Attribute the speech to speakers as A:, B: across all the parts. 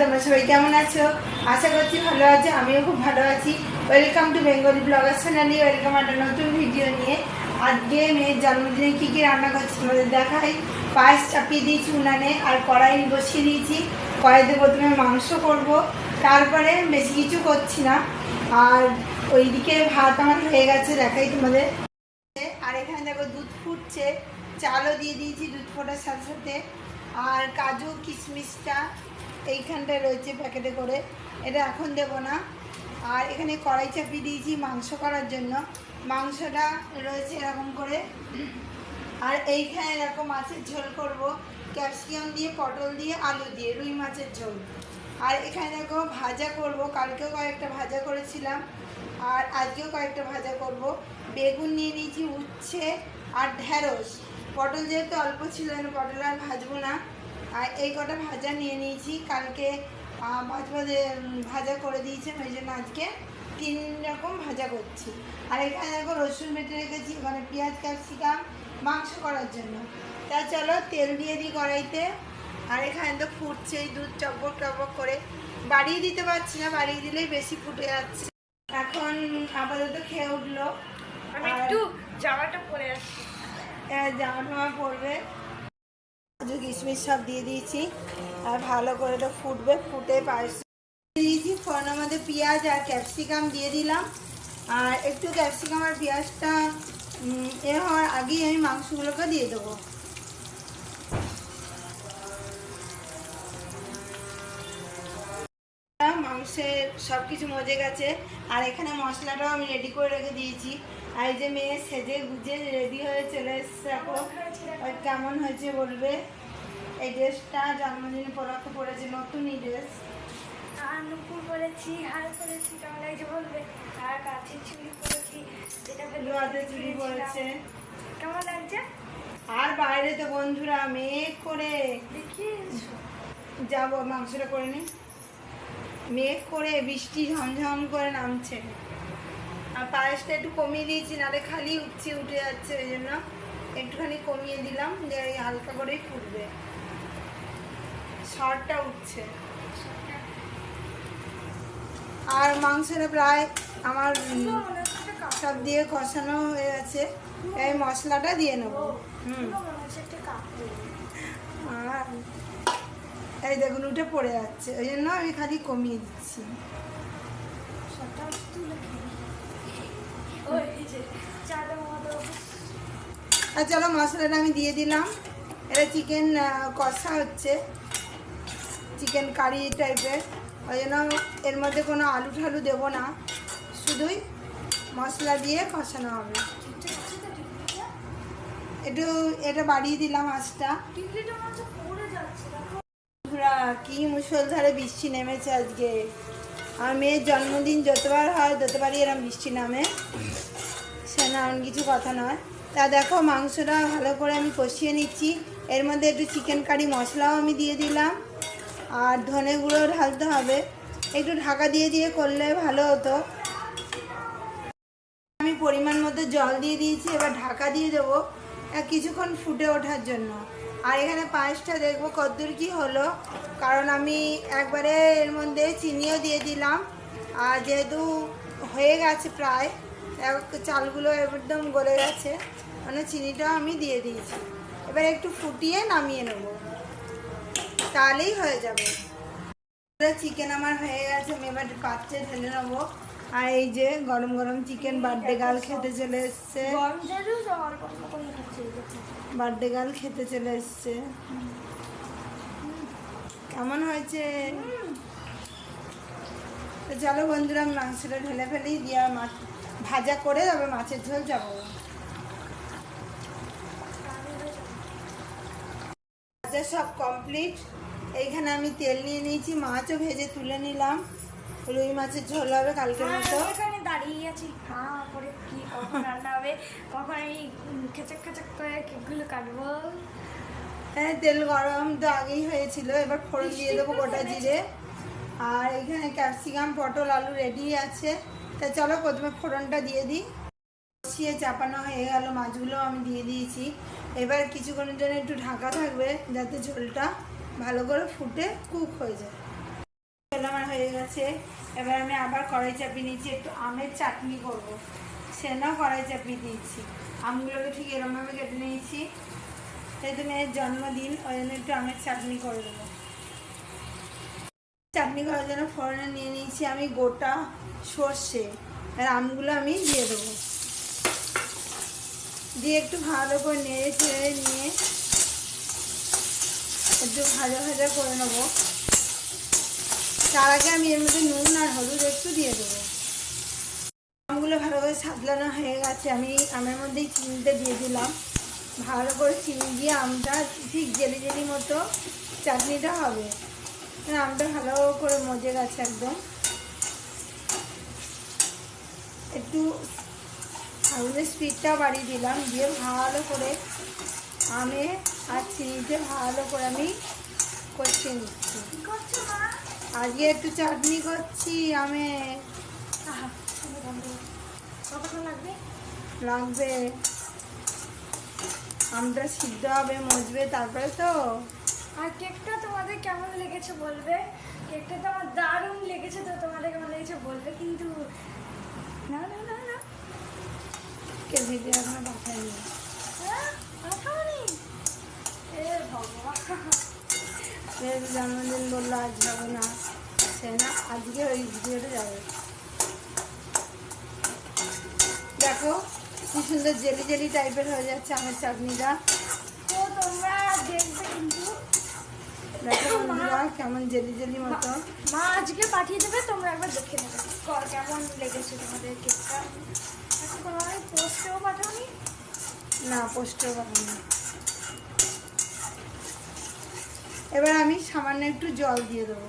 A: তোমরা সবাই কেমন আছো? আশা করছি ভালো আছো, আমিও খুব ভালো আছি। ওয়েলকাম টু বেঙ্গলি ব্লগার চ্যানেলে ওয়েলকাম একটা নতুন ভিডিও নিয়ে। আজকে মেয়ের জন্মদিনে কী কী রান্না করছি তোমাদের দেখাই। পায়েস চাপিয়ে দিয়েছি উনানে আর কড়াই বসিয়ে দিয়েছি। কড়াইতে প্রথমে মাংস করব, তারপরে বেশি কিছু করছি না। আর ওইদিকে ভাত আমার হয়ে গেছে, দেখাই তোমাদের। আর এখানে দেখো দুধ ফুটছে, চালও দিয়ে দিয়েছি দুধ ফোটার সাথে সাথে। আর কাজু, কিশমিশটা এইখানটায় রয়েছে প্যাকেটে করে। এটা এখন দেব না। আর এখানে কড়াই চাপিয়ে দিয়েছি মাংস করার জন্য। মাংসটা রয়েছে এরকম করে। আর এইখানে এরকম মাছের ঝোল করব। ক্যাপসিকাম দিয়ে, পটল দিয়ে, আলু দিয়ে, রুই মাছের ঝোল। আর এখানে দেখো ভাজা করব। কালকেও কয়েকটা ভাজা করেছিলাম। আর আজকেও কয়েকটা ভাজা করব। বেগুন নিয়ে নিয়েছি উচ্ছে আর ঢ্যাঁড়স পটল যেহেতু অল্প ছিল পটল আর ভাজবো না। আর এই কটা ভাজা নিয়ে নিয়েছি। কালকে মাছ ভাজে ভাজা করে দিয়েছেন ওই জন্য আজকে তিন রকম ভাজা করছি। আর এখানে দেখো রসুন বেটে রেখেছি মানে পেঁয়াজ ক্যাপসিকাম মাংস করার জন্য। তা চলো তেল দিয়ে দিই কড়াইতে। আর এখানে তো ফুটছে এই দুধ চকবক টকবক করে। বাড়িয়ে দিতে পারছি না বাড়িয়ে দিলেই বেশি ফুটে যাচ্ছে। এখন আপাতত খেয়ে উঠল।
B: আমি একটু জামাটা পরে আসছি।
A: আহ, জামা টামা পরবে। কাজু কিশমিশ সব দিয়ে দিয়েছি। আর ভালো করে এটা ফুটবে, ফুটে পায়েস। দিয়ে দিয়েছি ফোড়নের মধ্যে পেঁয়াজ আর ক্যাপসিকাম দিয়ে দিলাম। আর একটু ক্যাপসিকাম আর পেঁয়াজটা এ হওয়ার আগেই আমি মাংসগুলোকে দিয়ে দেবো। মাংসের সব কিছু মজে গেছে। আর এখানে মশলাটাও আমি রেডি করে রেখে দিয়েছি। এই যে মেয়ে সেজে গুজে রেডি হয়ে চলে এসছে এখন কেমন হয়েছে বলবে? এই ড্রেসটা জন্মদিনে পরাকে পড়েছে নতুনই ড্রেস।
B: আর নুপুর পরেছি হার পরেছি কেমন লাগছে বলবে আর কাছে চুড়ি পরেছি যেটা ভেবে
A: লোহাতে চুড়ি পড়েছে
B: কেমন লাগছে?
A: আর বাইরে তো বন্ধুরা মেঘ করে।
B: দেখি
A: যাব মাংসটা করে নি। মেঘ করে বৃষ্টি ঝমঝম করে নামছে। আর পায়েসটা একটু কমিয়ে দিয়েছি নাহলে খালি উঠছে উঠে যাচ্ছে, ওই জন্য একটুখানি কমিয়ে দিলাম যে হালকা করেই ফুটবে। শর্টটা উঠছে। আর মাংসটা প্রায় আমার সব দিয়ে কষানো হয়ে গেছে, এই মশলাটা দিয়ে নেব। হুম। আর এই দেখুন, উঠে পড়ে যাচ্ছে, ওই জন্য আমি খালি কমিয়ে দিচ্ছি।
B: তুলে খেয়ে ওই এই যে চাটা মতো
A: আর চলো মশলাটা আমি দিয়ে দিলাম। এটা চিকেন কষা হচ্ছে। চিকেন কারি টাইপের ওই জন্য এর মধ্যে কোনো আলু ঠালু দেবো না। শুধুই মশলা দিয়ে কষানো হবে। একটু এটা বাড়িয়ে দিলাম আঁচটা। কি মুসলধারে বৃষ্টি নেমেছে আজকে। আমার মেয়ের জন্মদিন যতবার হয় ততবারই এরম মিষ্টি নামে। সে না এমন কিছু কথা নয়। তা দেখো, মাংসটা ভালো করে আমি কষিয়ে নিচ্ছি। এর মধ্যে একটু চিকেন কারি মশলাও আমি দিয়ে দিলাম। আর ধনে গুঁড়ো ঢালতে হবে। একটু ঢাকা দিয়ে দিয়ে করলে ভালো হতো। আমি পরিমাণ মতো জল দিয়ে দিয়েছি, এবার ঢাকা দিয়ে দেবো। কিছুক্ষণ ফুটে ওঠার জন্য। আর এখানে পায়েসটা দেখব কতদূর কি হলো, কারণ আমি একবারে এর মধ্যে চিনিও দিয়ে দিলাম। আর যেহেতু হয়ে গেছে প্রায় চালগুলো একদম গলে গেছে মানে চিনিটাও আমি দিয়ে দিয়েছি। এবার একটু ফুটিয়ে নামিয়ে নেব। তাহলেই হয়ে যাবে। চিকেন আমার হয়ে গেছে, আমি এবার পাত্রে ঢেলে নেব। আর এই যে গরম গরম চিকেন বার্থডে গার্ল খেতে চলে এসছে। বার্থডে গার্ল খেতে চলে এসছে। কেমন হয়েছে? তো চলো বন্ধুরা মাংসটা ঢেলে ফেলি দিয়ে মাছ ভাজা করে তবে মাছের ঝোল যাব। ভাজা সব কমপ্লিট এইখানে আমি তেল নিয়ে নিয়েছি মাছও ভেজে তুলে নিলাম। রুই মাছের ঝোল হবে কালকের মতো।
B: এখানে দাঁড়িয়ে আছি। হ্যাঁ করে কি কখন রান্না হবে? কখন এই খেচক খেচাক করে কেকগুলো কাটবো?
A: হ্যাঁ তেল গরম তো আগেই হয়েছিল এবার ফোড়ন দিয়ে দেবো গোটা জিরে। আর এখানে ক্যাপসিকাম পটল আলু রেডি আছে। তা চলো প্রথমে ফোড়নটা দিয়ে দিই। কষিয়ে চাপানো হয়ে গেল মাছগুলো আমি দিয়ে দিয়েছি। এবার কিছুক্ষণের জন্য একটু ঢাকা থাকবে যাতে ঝোলটা ভালো করে ফুটে কুক হয়ে যায়। হয়ে গেছে। এবার আমি আবার কড়াই চাপিয়ে নিয়েছি, একটু আমের চাটনি করব। সেনাও কড়াই চাপিয়ে দিয়েছি। আমগুলোকে ঠিক এরমভাবে কেটে নিয়েছি। যেহেতু মেয়ের জন্মদিন, ওই জন্য একটু আমের চাটনি করে দেবো। চাটনি করার জন্য ফোড়নে নিয়ে নিয়েছি আমি গোটা সর্ষে। আর আমগুলো আমি দিয়ে দেবো। দিয়ে একটু ভালো করে নেড়ে চেড়ে নিয়ে একটু ভাজা ভাজা করে নেব। তার আগে আমি এর মধ্যে নুন আর হলুদ একটু দিয়ে দেবো। আমগুলো ভালো করে সাতলানো হয়ে গেছে। আমি আমের মধ্যেই চিনিটা দিয়ে দিলাম। ভালো করে চিনি দিয়ে আমটা ঠিক জেলি জেলি মতো চাটনিটা হবে। আমটা ভালো করে মজে গেছে একদম। একটু আগুনের স্পিডটা বাড়িয়ে দিলাম দিয়ে ভালো করে আমে আর চিনিতে ভালো করে আমি কষিয়ে নিচ্ছি। আজকে একটু চাটনি করছি আমে।
B: লাগবে?
A: লাগবে। আমটা সিদ্ধ হবে মজবে তারপরে তো।
B: আর কেকটা তোমাদের কেমন লেগেছে বলবে? কেকটা তো আমার দারুণ লেগেছে তো তোমাদের কেমন লেগেছে বলবে কিন্তু না না না না।
A: কেজি দিয়ে এখনও? পাঠায়নি
B: হ্যাঁ পাঠাওনি। এ ভগবান।
A: যেহেতু জন্মদিন বলল আজ যাবে না। সে না আজকে ওই ভিডিওটা যাবে। দেখো কি সুন্দর জেলি জেলি টাইপের হয়ে যাচ্ছে আমার চাটনিটা
B: তো তোমরা দেখবে কিন্তু
A: দেখো বন্ধুরা কেমন জেলি জেলি মতো।
B: মা আজকে পাঠিয়ে দেবে তোমরা একবার দেখে নেবে। কেমন লেগেছে তোমাদের কেকটা? আচ্ছা তোমার পোস্টেও পাঠাওনি?
A: না পোস্টও পাঠানো এবার আমি সামান্য একটু জল দিয়ে দেবো।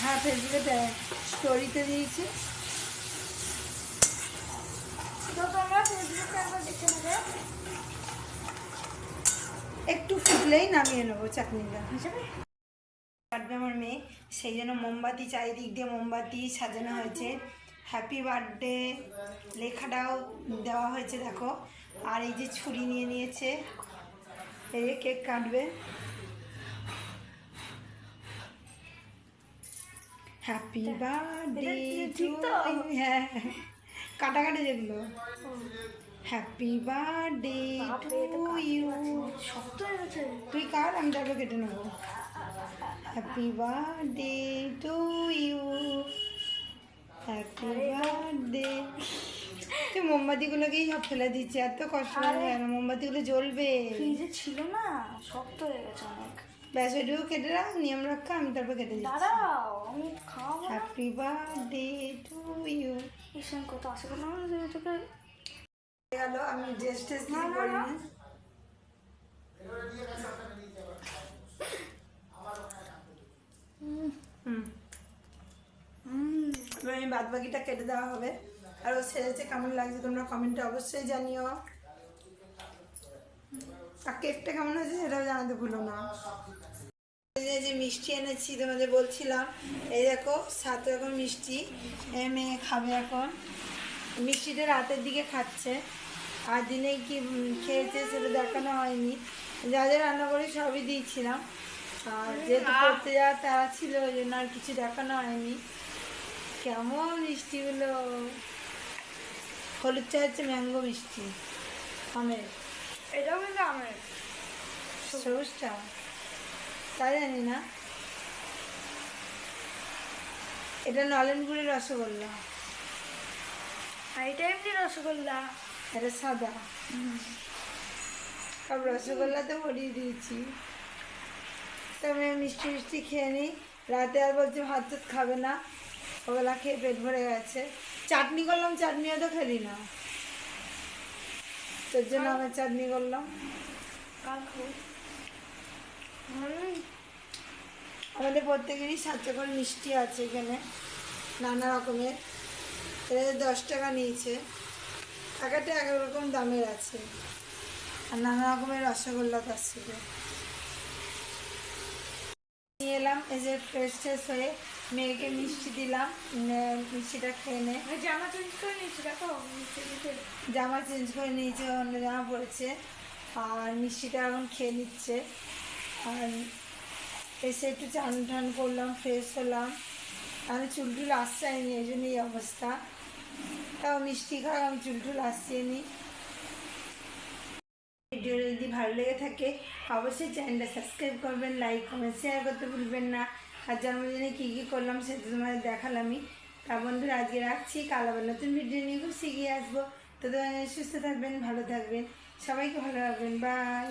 A: হ্যাঁ ফেসবুকে স্টোরিতে দিয়েছি।
B: তো তোমরা ফেসবুকে একবার দেখে নেবে।
A: একটু ফুটলেই নামিয়ে নেব চাটনিটা। কাটবে আমার মেয়ে। সেই জন্য মোমবাতি চারিদিক দিয়ে মোমবাতি সাজানো হয়েছে। হ্যাপি বার্থডে লেখাটাও দেওয়া হয়েছে দেখো। আর এই যে ছুরি নিয়ে নিয়েছে। এই কেক কাটবে হ্যাপি বার্থডে
B: তো?
A: হ্যাঁ কাটাকাটি যেগুলো হ্যাপি বার্থডে টু ইউ তুই কার আমি তারপর কেটে নেব happy birthday to you happy birthday তুই মোমবাতিগুলোকেই সব ফেলে দিচ্ছি এত কষ্ট মোমবাতিগুলো জ্বলবে।
B: ফ্রিজে ছিল না শক্ত হয়ে গেছে অনেক।
A: ব্যাস ওইটুকু কেটে রাখ নিয়ম রক্ষা আমি তারপর কেটে দিচ্ছি।
B: দাঁড়াও আমি খাওয়াবো
A: হ্যাপি বার্থডে টু ইউ
B: কত আশা করলাম যে তোকে
A: গেল আমি ড্রেস টেস
B: না, না,
A: হুম। আমি বাদ বাকিটা কেটে দেওয়া হবে। আর ও সেরেছে কেমন লাগছে তোমরা কমেন্টে অবশ্যই জানিও। আর কেকটা কেমন হয়েছে সেটাও জানাতে ভুলো না। যে মিষ্টি এনেছি তোমাদের বলছিলাম, এই দেখো সাত রকম মিষ্টি এ মেয়ে খাবে এখন। মিষ্টিটা রাতের দিকে খাচ্ছে, আর দিনে কি খেয়েছে সেটা দেখানো হয়নি। যা যা রান্না করি সবই দিয়েছিলাম। আর যেহেতু করতে যাওয়ার তারা ছিল, ওই জন্য আর কিছু দেখানো হয়নি। কেমন মিষ্টিগুলো। হলুদ চা হচ্ছে ম্যাঙ্গো মিষ্টি। আমের।
B: এটাও কিন্তু আমার।
A: সবুজটা তাই জানি না। এটা নলেন নলেনগুড়ির রসগোল্লা।
B: আর এটা এমনি রসগোল্লা।
A: এটা সাদা। সব রসগোল্লাতে ভরিয়ে দিয়েছি। তো আমি মিষ্টি মিষ্টি খেয়ে নিই। রাতে আর বলছি ভাত খাবে না। ওগুলা খেয়ে পেট ভরে গেছে। চাটনি করলাম চাটনিও তো খেলি না। তোর জন্য আমার চাটনি করলাম। আমাদের প্রত্যেকেরই সাতটা করে মিষ্টি আছে এখানে নানা রকমের। এটা দশ টাকা নিয়েছে একটা এক এক রকম দামের আছে। আর নানা রকমের রসগোল্লা তার সাথে নিয়ে এলাম এই যে ফ্রেশ ট্রেশ হয়ে মেয়েকে মিষ্টি দিলাম। মিষ্টিটা খেয়ে নে।
B: আমি জামা চেঞ্জ করে নিয়েছি দেখো
A: জামা চেঞ্জ করে নিয়েছে অন্য জামা পরেছে। আর মিষ্টিটা এখন খেয়ে নিচ্ছে। আর এসে একটু চান টান করলাম ফ্রেশ হলাম। আমি চুল টুল আসছাইনি এই জন্য এই অবস্থা। তাও মিষ্টি খাই আমি চুল টুল আসছেনি ভিডিও যদি ভালো লেগে থাকে অবশ্যই চ্যানেলটা সাবস্ক্রাইব করবেন লাইক কমেন্ট শেয়ার করতে ভুলবেন না। আর জন্মদিনে কী কী করলাম সেটা তোমাদের দেখালামই। তা বন্ধুরা, আজকে রাখছি। কাল আবার নতুন ভিডিও নিয়ে খুব শিখিয়ে আসব। তো সুস্থ থাকবেন, ভালো থাকবেন। সবাইকে ভালো রাখবেন। বাই